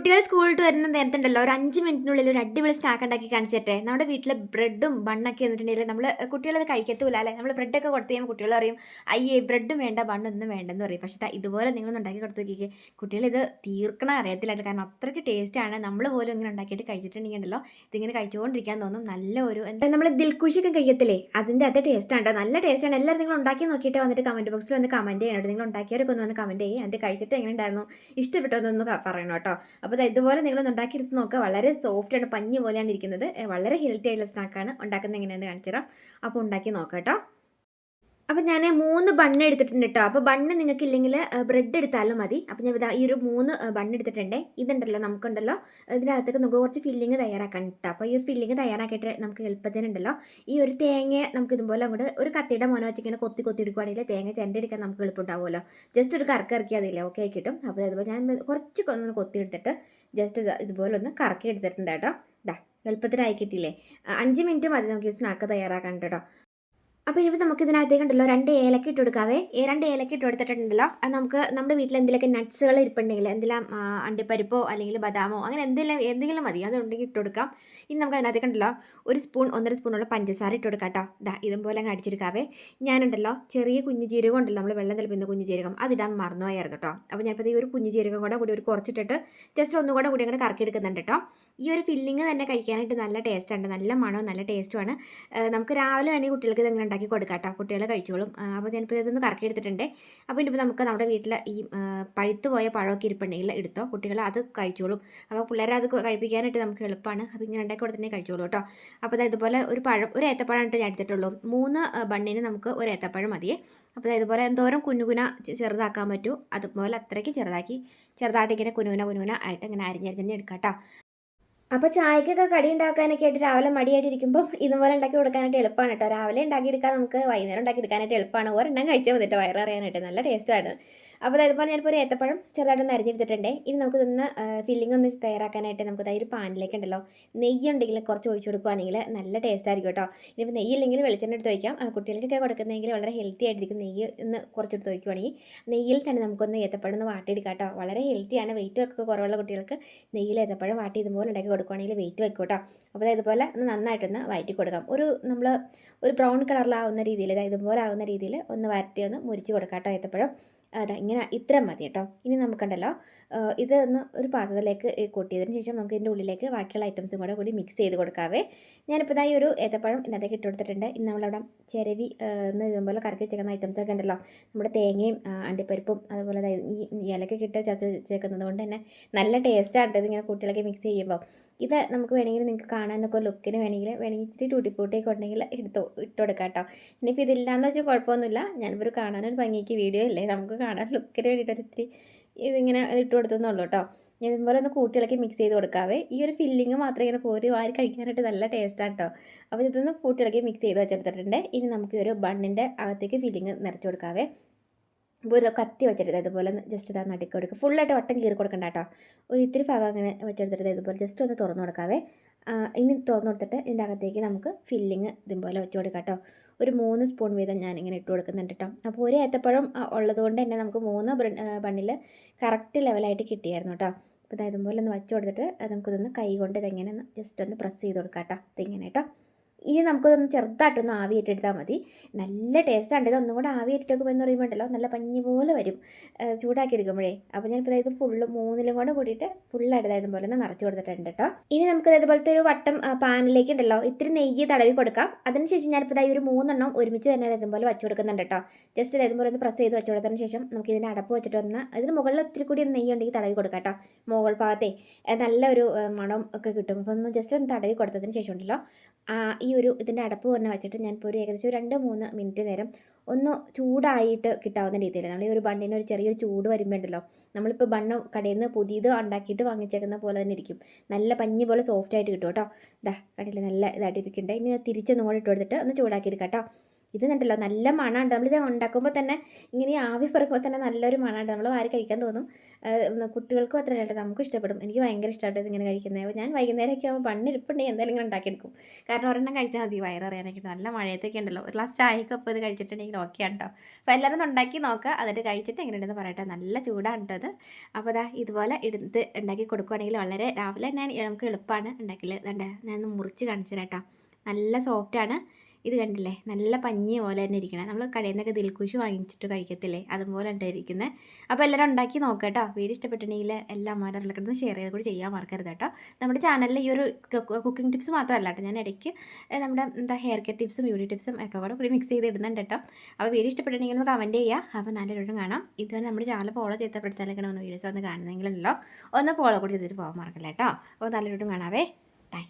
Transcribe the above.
കുട്ടികൾ സ്കൂളിൽ വരുന്ന നേരത്തുണ്ടല്ലോ ഒരു അഞ്ച് മിനിറ്റിനുള്ളിൽ ഒരു അടിപൊളി സ്നാക്ക് ഉണ്ടാക്കി കാണിച്ചിട്ടെ നമ്മുടെ വീട്ടിൽ ബ്രെഡും ബണ്ണൊക്കെ എന്നിട്ടുണ്ടെങ്കിൽ നമ്മൾ കുട്ടികളത് കഴിക്കത്തൂല അല്ലേ? നമ്മൾ ബ്രെഡൊക്കെ കൊടുത്തു കഴിയുമ്പോൾ കുട്ടികൾ പറയും അയ്യേ ബ്രെഡും വേണ്ട ബണ്ണൊന്നും വേണ്ടെന്ന് പറയും. പക്ഷേ ഇതുപോലെ നിങ്ങളൊന്ന് ഉണ്ടാക്കി കൊടുത്തു നോക്കിക്കേ. കുട്ടികൾ ഇത് തീർക്കണം അറിയത്തില്ലായിട്ട് കാരണം അത്രയ്ക്ക് ടേസ്റ്റാണ് നമ്മൾ പോലും ഇങ്ങനെ ഉണ്ടാക്കിയിട്ട് കഴിച്ചിട്ടുണ്ടെങ്കിൽ ഇതിങ്ങനെ കഴിച്ചുകൊണ്ടിരിക്കാൻ തോന്നും. നല്ല ഒരു എന്താ നമ്മൾ ദിൽക്കുഷിയൊക്കെ കഴിക്കത്തില്ലേ? അതിന്റെ അതേ ടേസ്റ്റാണ് കേട്ടോ നല്ല ടേസ്റ്റാണ് എല്ലാവരും നിങ്ങൾ ഉണ്ടാക്കി നോക്കിയിട്ട് വന്നിട്ട് കമന്റ് ബോക്സിൽ വന്ന് കമന്റ് ചെയ്യണം നിങ്ങൾ ഉണ്ടാക്കിയവരൊക്കെ ഒന്ന് വന്ന് കമന്റ് ചെയ്യും. അതിന്റെ കഴിച്ചിട്ട് എങ്ങനെ ഉണ്ടായിരുന്നു ഇഷ്ടപ്പെട്ടോ എന്നൊന്ന് പറയണം കേട്ടോ അപ്പോൾ ഇതുപോലെ നിങ്ങൾ ഉണ്ടാക്കിയെടുത്ത് നോക്കുക വളരെ സോഫ്റ്റ് ആണ് പഞ്ഞി പോലെയാണ് ഇരിക്കുന്നത്. വളരെ ഹെൽത്തി ആയിട്ടുള്ള സ്നാക്കാണ് ഉണ്ടാക്കുന്നത് എങ്ങനെയാണെന്ന് കാണിച്ചു തരാം അപ്പോൾ ഉണ്ടാക്കി നോക്കാം കേട്ടോ. അപ്പോൾ ഞാൻ മൂന്ന് ബണ്ണ് എടുത്തിട്ടുണ്ട് കേട്ടോ അപ്പോൾ ബണ്ണ് നിങ്ങൾക്ക് ഇല്ലെങ്കിൽ ബ്രെഡ് എടുത്താലും മതി. അപ്പം ഞാൻ ഈ ഒരു മൂന്ന് ബണ്ണ് എടുത്തിട്ടുണ്ട്. ഇതുണ്ടല്ലോ നമുക്കുണ്ടല്ലോ. ഇതിനകത്തേക്ക് നമുക്ക് കുറച്ച് ഫില്ലിങ് തയ്യാറാക്കാൻ കേട്ടോ അപ്പോൾ ഈ ഒരു ഫില്ലിങ് തയ്യാറാക്കിയിട്ട് നമുക്ക് എളുപ്പത്തിനുണ്ടല്ലോ. ഈ ഒരു തേങ്ങ നമുക്ക് ഇതുപോലെ അങ്ങോട്ട് ഒരു കത്തിയുടെ മോനെ വെച്ചിങ്ങനെ കൊത്തി കൊത്തി എടുക്കുവാണെങ്കിൽ തേങ്ങ ചെണ്ടെടുക്കാൻ നമുക്ക് എളുപ്പമുണ്ടാവുമല്ലോ. ജസ്റ്റ് ഒരു കറക്കി ഇറക്കിയാൽ അതില്ലേ ഓക്കെ കിട്ടും അപ്പോൾ അതുപോലെ ഞാൻ കുറച്ച് ഒന്ന് കൊത്തി എടുത്തിട്ട് ജസ്റ്റ് ഇതുപോലെ ഒന്ന് കറക്കി എടുത്തിട്ടുണ്ട് കേട്ടോ. ഇതാ എളുപ്പത്തിനായി കിട്ടിയില്ലേ. അഞ്ച് മിനിറ്റ് മതി നമുക്ക് ഈ സ്നാക്ക് തയ്യാറാക്കാൻ കേട്ടോ അപ്പോൾ ഇനിയിപ്പോൾ നമുക്ക് ഇതിനകത്തേക്ക് ഉണ്ടല്ലോ രണ്ട് ഏലക്ക ഇട്ട് കൊടുക്കാവേ. രണ്ട് ഏലക്ക ഇട്ട് കൊടുത്തിട്ടുണ്ടല്ലോ. അത് നമുക്ക് നമ്മുടെ വീട്ടിൽ എന്തെങ്കിലുമൊക്കെ നട്ട്സുകൾ ഇരിപ്പുണ്ടെങ്കിൽ എന്തെല്ലാം അണ്ടിപ്പരിപ്പോ അല്ലെങ്കിൽ ബദാമോ അങ്ങനെ എന്തെങ്കിലും എന്തെങ്കിലും മതി. അതുണ്ടെങ്കിൽ ഇട്ട് കൊടുക്കാം. ഇനി നമുക്ക് അതിനകത്തേക്ക് ഉണ്ടല്ലോ ഒരു സ്പൂൺ ഒന്നര സ്പൂണുള്ള പഞ്ചസാര ഇട്ട് കൊടുക്കാം കേട്ടോ. ഇതാ ഇതുപോലെ അങ്ങ് അടിച്ചെടുക്കാവേ. ഞാനുണ്ടല്ലോ ചെറിയ കുഞ്ഞു ജീരകം ഉണ്ടല്ലോ നമ്മൾ വെള്ളം തിളപ്പിക്കുന്ന കുഞ്ഞു ജീരകം. അതിടാൻ മറന്നുപോയായിരുന്നു കേട്ടോ. അപ്പോൾ ഞാനിപ്പോൾ ഈ ഒരു കുഞ്ഞു ജീരകം കൂടെ കൂടി ഒരു കുറച്ചിട്ടിട്ട് ജസ്റ്റ് ഒന്നും കൂടെ കൂടി അങ്ങനെ കറക്കി എടുക്കുന്നുണ്ട് കേട്ടോ. ഈ ഒരു ഫില്ലിങ് തന്നെ കഴിക്കാനായിട്ട് നല്ല ടേസ്റ്റ് ഉണ്ട്. നല്ല മണവും നല്ല ടേസ്റ്റുമാണ് നമുക്ക് രാവിലെ വേണമെങ്കിൽ കുട്ടികൾക്ക് ഇതെങ്ങനെ ഉണ്ടാക്കി കൊടുക്കാം കേട്ടോ കുട്ടികൾ കഴിച്ചോളും അപ്പോൾ ഞാനിപ്പോൾ ഇതൊന്ന് കറക്കി എടുത്തിട്ടുണ്ട്. അപ്പോൾ ഇനിയിപ്പോൾ നമുക്ക് നമ്മുടെ വീട്ടിൽ ഈ പഴുത്ത് പോയ പഴമൊക്കെ ഇരിപ്പുണ്ടെങ്കിൽ എടുത്തോ. കുട്ടികൾ അത് കഴിച്ചോളും. അപ്പോൾ പിള്ളേരെ അത് കഴിപ്പിക്കാനായിട്ട് നമുക്ക് എളുപ്പമാണ് അപ്പോൾ ഇങ്ങനെ ഉണ്ടാക്കി തന്നെ കഴിച്ചോളൂ കേട്ടോ. അപ്പോൾ ദാ ഇതുപോലെ ഒരു പഴം ഒരു ഏത്തപ്പഴം ഞാൻ എടുത്തിട്ടുള്ളൂ. മൂന്ന് ബണ്ണിന് നമുക്ക് ഒരു ഏത്തപ്പഴം മതിയേ അപ്പോൾ ഇതുപോലെ എന്തോരം കുഞ്ഞുകുന ചെറുതാക്കാൻ പറ്റൂ. അതുപോലെ അത്രയ്ക്ക് ചെറുതാക്കി ചെറുതായിട്ട് ഇങ്ങനെ കുനുകുന കുനുകുന ആയിട്ട് ഇങ്ങനെ അരിഞ്ഞരിഞ്ഞ് എടുക്കാം കേട്ടോ. അപ്പോൾ ചായക്കൊക്കെ കടി ഉണ്ടാക്കാനൊക്കെ ആയിട്ട് രാവിലെ മടിയായിട്ട് ഇരിക്കുമ്പോൾ ഇതുപോലെ ഉണ്ടാക്കി കൊടുക്കാനായിട്ട് എളുപ്പമാണ് കേട്ടോ രാവിലെ ഉണ്ടാക്കിയെടുക്കാൻ നമുക്ക് വൈകുന്നേരം ഉണ്ടാക്കി എടുക്കാനായിട്ട് എളുപ്പമാണ് ഒരെണ്ണം കഴിച്ചാൽ മതി കേട്ടോ വയററിയാനായിട്ട് നല്ല ടേസ്റ്റാണ് അപ്പോൾ അതുപോലെ ഞാനിപ്പോൾ ഒരു ഏത്തപ്പഴം ചെറുതായിട്ടൊന്ന് അരിഞ്ഞെടുത്തിട്ടുണ്ട്. ഇനി നമുക്ക് ഇതൊന്ന് ഫില്ലിംഗ് ഒന്ന് തയ്യാറാക്കാനായിട്ട് നമുക്ക് അതായത് ഒരു പാനിലേക്ക് ഉണ്ടല്ലോ. നെയ്യ് ഉണ്ടെങ്കിൽ കുറച്ച് ഒഴിച്ചു കൊടുക്കുകയാണെങ്കിൽ നല്ല ടേസ്റ്റ് ആയിരിക്കും കേട്ടോ. ഇനിയിപ്പോൾ നെയ്യ് ഇല്ലെങ്കിൽ വെളിച്ചെണ്ണ എടുത്ത് വയ്ക്കാം കുട്ടികൾക്കൊക്കെ കൊടുക്കുന്നതെങ്കിൽ വളരെ ഹെൽത്തി ആയിട്ടിരിക്കും. നെയ്യ് ഒന്ന് കുറച്ചെടുത്ത് വയ്ക്കുവാണെങ്കിൽ നെയ്യിൽ തന്നെ നമുക്കൊന്ന് ഏത്തപ്പഴം ഒന്ന് വാട്ടിയെടുക്കാം കേട്ടോ. വളരെ ഹെൽത്തിയാണ് വെയിറ്റ് ഒക്കെ കുറവുള്ള കുട്ടികൾക്ക് നെയ്യിൽ ഏത്തപ്പഴം വാട്ടി ഇതുപോലെ ഉണ്ടാക്കി കൊടുക്കുകയാണെങ്കിൽ വെയിറ്റ് വെക്കും കേട്ടോ അപ്പോൾ ഇതുപോലെ ഒന്ന് നന്നായിട്ടൊന്ന് വഴറ്റി കൊടുക്കാം. ഒരു നമ്മൾ ഒരു ബ്രൗൺ കളറിലാവുന്ന രീതിയിൽ അതായത് ഇതുപോലെ ആവുന്ന രീതിയിൽ ഒന്ന് വരട്ടി ഒന്ന് മുരിച്ച് കൊടുക്കാം കേട്ടോ ഏത്തപ്പഴം. അതാ ഇങ്ങനെ ഇത്ര മതി കേട്ടോ. ഇനി നമുക്കുണ്ടല്ലോ ഇത് ഒന്ന് ഒരു പാത്രത്തിലേക്ക് കൊട്ടിയതിന് ശേഷം നമുക്ക് ഇതിന്റെ ഉള്ളിലേക്ക് ബാക്കിയുള്ള ഐറ്റംസും കൂടെ കൂടി മിക്സ് ചെയ്ത് കൊടുക്കാവേ. ഞാനിപ്പോൾ ഇതായി ഒരു ഏത്തപ്പഴം ഇതിനകത്തേക്ക് ഇട്ട് കൊടുത്തിട്ടുണ്ട്. ഇനി നമ്മളവിടെ ചിരവി എന്ന് ഇതുപോലെ കറക്കി വെച്ചേക്കുന്ന ഐറ്റംസ് ഒക്കെ ഉണ്ടല്ലോ നമ്മുടെ തേങ്ങയും അണ്ടിപ്പരിപ്പും അതുപോലെ ഈ ഇലക്കൊക്കെ ഇട്ട് ചതച്ച് വെച്ചേക്കുന്നത് കൊണ്ട് തന്നെ നല്ല ടേസ്റ്റാണ് ഇതിങ്ങനെ കുട്ടികളൊക്കെ മിക്സ് ചെയ്യുമ്പോൾ ഇത് നമുക്ക് വേണമെങ്കിൽ നിങ്ങൾക്ക് കാണാനൊക്കെ ലുക്കിന് വേണമെങ്കിൽ വേണമെങ്കിൽ ഇച്ചിരി ടൂട്ടി ഫ്രൂട്ടിയൊക്കെ ഉണ്ടെങ്കിൽ എടുത്തോ ഇട്ട് കൊടുക്കാം കേട്ടോ ഇനിയിപ്പോൾ ഇതില്ലാന്ന് വെച്ചാൽ കുഴപ്പമൊന്നുമില്ല. ഞാനിപ്പോൾ കാണാനൊരു ഭംഗിക്ക് വീഡിയോ അല്ലേ? നമുക്ക് കാണാൻ ലുക്കിന് വേണ്ടിയിട്ട് ഒരു ഇത്തിരി ഇതിങ്ങനെ ഇട്ട് കൊടുത്തെന്നുള്ളൂ കേട്ടോ ഞാൻ ഇതുപോലെ ഒന്ന് കൂട്ടിയിളക്കി മിക്സ് ചെയ്ത് കൊടുക്കാവേ. ഈ ഒരു ഫില്ലിങ് മാത്രം ഇങ്ങനെ കോരി വാരി കഴിക്കാനായിട്ട് നല്ല ടേസ്റ്റാണ് കേട്ടോ അപ്പോൾ ഇതൊന്ന് കൂട്ടിയിളക്കി മിക്സ് ചെയ്ത് വെച്ചെടുത്തിട്ടുണ്ട്. ഇനി നമുക്ക് ഒരു ബണ്ണിന്റെ അകത്തേക്ക് ഫില്ലിങ് നിറച്ച് കൊടുക്കാവേ. ഒരു കത്തി വെച്ചെടുത്ത് ഇതുപോലെ ജസ്റ്റ് ഇതാ നടുക്ക് കൊടുക്കുക ഫുള്ളായിട്ട് വട്ടം കീറി കൊടുക്കണ്ട കേട്ടോ. ഒരു ഇത്തിരി ഭാഗം അങ്ങനെ വെച്ചെടുത്തിട്ട് ഇതുപോലെ ജസ്റ്റ് ഒന്ന് തുറന്നു കൊടുക്കാവേ. ഇനി തുറന്നു കൊടുത്തിട്ട് ഇതിന്റെ അകത്തേക്ക് നമുക്ക് ഫില്ലിങ് ഇതുപോലെ വെച്ച് കൊടുക്കാം കേട്ടോ. ഒരു മൂന്ന് സ്പൂൺ വീതം ഞാൻ ഇങ്ങനെ ഇട്ട് കൊടുക്കുന്നുണ്ട് കേട്ടോ. അപ്പോൾ ഒരു ഏത്തപ്പഴം ഉള്ളതുകൊണ്ട് തന്നെ നമുക്ക് മൂന്ന് ബണ്ണിൽ കറക്റ്റ് ലെവലായിട്ട് കിട്ടിയായിരുന്നു കേട്ടോ. അപ്പോൾ ഇതാ ഇതുപോലെ ഒന്ന് വെച്ച് കൊടുത്തിട്ട് നമുക്കിതൊന്ന് കൈ കൊണ്ട് ഇതെങ്ങനെ ജസ്റ്റ് ഒന്ന് പ്രസ് ചെയ്ത് കൊടുക്കാം കേട്ടോ. ഇതിങ്ങനെ കേട്ടോ. ഇനി നമുക്കതൊന്ന് ചെറുതായിട്ടൊന്ന് ആവിയേറ്റെടുത്താൽ മതി. നല്ല ടേസ്റ്റാണ് ഇത് ഒന്നും കൂടെ ആവിയേറ്റെടുക്കുമ്പോൾ എന്ന് പറയുമ്പോൾ ഉണ്ടല്ലോ നല്ല പഞ്ഞി പോലെ വരും. ചൂടാക്കി എടുക്കുമ്പോഴേ അപ്പോൾ ഞാനിപ്പോൾ ഇത് ഫുള്ള് മൂന്നിലും കൂടെ കൂടിയിട്ട് ഫുള്ളായിട്ട് അതായത് പോലെ ഒന്ന് നിറച്ച് കൊടുത്തിട്ടുണ്ട് കേട്ടോ. ഇനി നമുക്ക് ഇതുപോലത്തെ ഒരു വട്ടം പാനിലേക്ക് ഉണ്ടല്ലോ ഇത്തിരി നെയ്യ് തടവി കൊടുക്കാം. അതിനുശേഷം ഞാനിപ്പോൾ ഇതായി ഈ ഒരു മൂന്നെണ്ണം ഒരുമിച്ച് തന്നെ അതായത് പോലെ വെച്ച് കൊടുക്കുന്നുണ്ട് കേട്ടോ. ജസ്റ്റ് അതായത് പോലെ ഒന്ന് പ്രസ് ചെയ്ത് വെച്ച് കൊടുത്തതിന് ശേഷം നമുക്ക് ഇതിന്റെ അടപ്പ് വെച്ചിട്ട് ഒന്ന് അതിന് മുകളിൽ ഒത്തിരി കൂടി നെയ്യ് ഉണ്ടെങ്കിൽ തടവി കൊടുക്കാം കേട്ടോ. മുകൾ ഭാഗത്തെ നല്ലൊരു മണം ഒക്കെ കിട്ടും. അപ്പോൾ ഒന്ന് ജസ്റ്റ് ഒന്ന് തടവി കൊടുത്തതിന് ശേഷം ഉണ്ടല്ലോ ആ, ഈ ഒരു ഇതിന്റെ അടപ്പ് പറഞ്ഞ് വെച്ചിട്ട് ഞാൻ ഞാനിപ്പോൾ ഒരു ഏകദേശം രണ്ട് മൂന്ന് മിനിറ്റ് നേരം ഒന്ന് ചൂടായിട്ട് കിട്ടാവുന്ന രീതിയിൽ നമ്മൾ ഈ ഒരു ബണ്ണിന് ഒരു ചെറിയൊരു ചൂട് വരുമ്പോൾ ഉണ്ടല്ലോ നമ്മളിപ്പോൾ ബണ്ണ് കടയിൽ നിന്ന് പുതിയത് ഉണ്ടാക്കിയിട്ട് വാങ്ങിച്ചേക്കുന്ന പോലെ തന്നെ ഇരിക്കും. നല്ല പഞ്ഞി പോലെ സോഫ്റ്റ് ആയിട്ട് കിട്ടും കേട്ടോ. ഇതാ കണ്ടില്ല? നല്ല ഇതായിട്ട് ഇരിക്കുന്നുണ്ട് ഇനി തിരിച്ച് കൂടെ ഇട്ട് കൊടുത്തിട്ട് ഒന്ന് ചൂടാക്കി എടുക്കാം ഇത് കണ്ടല്ലോ നല്ല മണമുണ്ട്. നമ്മളിത് ഉണ്ടാക്കുമ്പോൾ തന്നെ ഇങ്ങനെ ആവി പറക്കുമ്പോൾ തന്നെ നല്ലൊരു മണമുണ്ട്. നമ്മൾ വാരി കഴിക്കാൻ തോന്നും. കുട്ടികൾക്ക് മാത്രമല്ല കേട്ടോ നമുക്കും ഇഷ്ടപ്പെടും. എനിക്ക് ഭയങ്കര ഇഷ്ടമായിട്ട് ഇതിങ്ങനെ കഴിക്കുന്നത് അപ്പോൾ ഞാൻ വൈകുന്നേരമൊക്കെ ആകുമ്പോൾ പണ്ണിരിപ്പുണ്ടെങ്കിൽ എന്തായാലും ഇങ്ങനെ ഉണ്ടാക്കിയെടുക്കും കാരണം ഒരെണ്ണം കഴിച്ചാൽ മതി വയറിയാനായിട്ട് നല്ല മഴയത്തൊക്കെ ഉണ്ടല്ലോ. ഒരു ഗ്ലാസ് ചായക്കൊപ്പം ഇത് കഴിച്ചിട്ടുണ്ടെങ്കിൽ ഓക്കെ കേട്ടോ അപ്പോൾ എല്ലാവരും ഒന്ന് ഉണ്ടാക്കി നോക്കുക എന്നിട്ട് കഴിച്ചിട്ട് എങ്ങനെയുണ്ടെന്ന് പറയട്ടെ. നല്ല ചൂടാണ് കേട്ടോ അത് അപ്പോൾ അതാ ഇതുപോലെ എടുത്ത് ഉണ്ടാക്കി കൊടുക്കുകയാണെങ്കിൽ വളരെ രാവിലെ തന്നെ നമുക്ക് എളുപ്പമാണ് ഉണ്ടാക്കൽ വേണ്ട ഞാൻ ഒന്ന് മുറിച്ച് കാണിച്ചു തരാം കേട്ടോ. നല്ല സോഫ്റ്റാണ് ഇത് കണ്ടില്ലേ? നല്ല പഞ്ഞി പോലെ തന്നെ ഇരിക്കണം. നമ്മൾ കടയിൽ നിന്നൊക്കെ ദിൽക്കുശി വാങ്ങിച്ചിട്ട് കഴിക്കത്തില്ലേ? അതുപോലെ ഉണ്ട് ഇരിക്കുന്നത് അപ്പോൾ എല്ലാവരും ഉണ്ടാക്കി നോക്കുക കേട്ടോ. വീഡിയോ ഇഷ്ടപ്പെട്ടിട്ടുണ്ടെങ്കിൽ എല്ലാ അമ്മമാരുടെ ഷെയർ ചെയ്ത് കൂടി ചെയ്യാൻ മറക്കരുത് കേട്ടോ. നമ്മുടെ ചാനലിൽ ഈ ഒരു കുക്കിംഗ് ടിപ്സ് മാത്രമല്ല കേട്ടോ. ഞാൻ ഇടയ്ക്ക് നമ്മുടെ എന്താ ഹെയർ കെയർ ടിപ്സും ബ്യൂട്ടി ടിപ്സും ഒക്കെ കൂടെ കൂടി മിക്സ് ചെയ്ത് ഇടുന്നുണ്ട് കേട്ടോ. അപ്പോൾ വീഡിയോ ഇഷ്ടപ്പെട്ടിട്ടുണ്ടെങ്കിൽ ഒന്ന് കമന്റ് ചെയ്യുക അപ്പോൾ നല്ലൊരു കാണാം. ഇതുവരെ നമ്മുടെ ചാനൽ ഫോളോ ചെയ്ത ഒന്ന് വീഡിയോസ് വന്ന് കാണുന്നെങ്കിലല്ലോ ഒന്ന് ഫോളോ കൂടി ചെയ്തിട്ട് പോകാൻ മറക്കില്ല കേട്ടോ. അപ്പോൾ നല്ലൊരു കാണാവേ. ബൈ